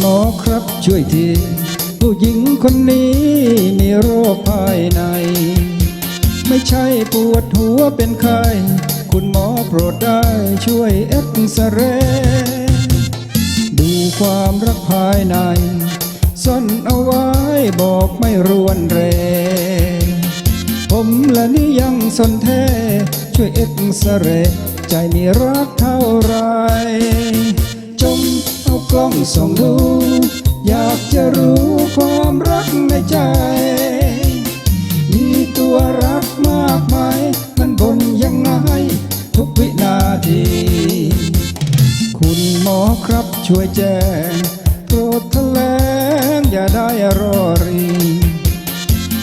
หมอครับช่วยทีผู้หญิงคนนี้มีโรคภายใน ไม่ใช่ปวดหัวเป็นไข้คุณหมอโปรดได้ช่วยเอ็กซเรย์ดูความรักภายใน ซ่อนเอาไว้บอกไม่รวนเร ผมและนี่ยังสนแท้ ช่วยเอ็กซเรย์ใจมีรักเท่าไรจง กล้องส่องดู อยากจะรู้ความรักในใจ มีตัวรักมากมาย มันบนยังไงทุกวินาที คุณหมอครับช่วยแจ้งโปรดแถลงอย่าได้รอรี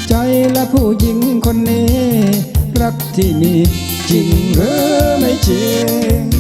ใจและผู้หญิงคนนี้ รักที่มีจริงหรือไม่จริง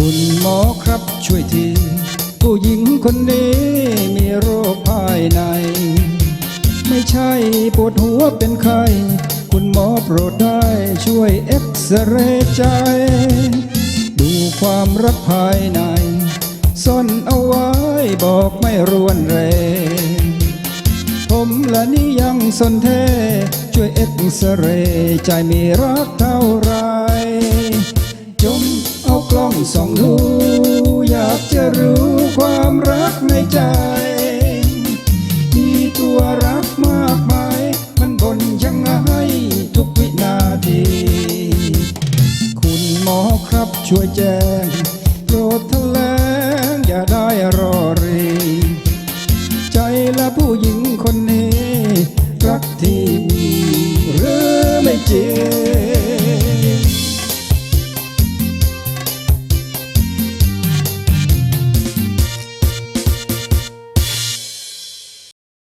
คุณหมอครับช่วยที ผู้หญิงคนนี้มีโรคภายใน ไม่ใช่ปวดหัวเป็นไข้คุณหมอโปรดได้ช่วยเอ็กซเรย์ใจ ดูความรักภายใน ซ่อนเอาไว้บอกไม่รวนเรผมและนี่ยังสนแท้ช่วยเอ็กซเรย์ใจมีรักเท่าไรักในใจ มีตัวรักมากมาย มันบนยังไงทุกวินาที คุณหมอครับช่วยแจ้งโปรดแถลงอย่าได้รอรี ใจและผู้หญิงคนนี้ รักที่มีหรือไม่จริง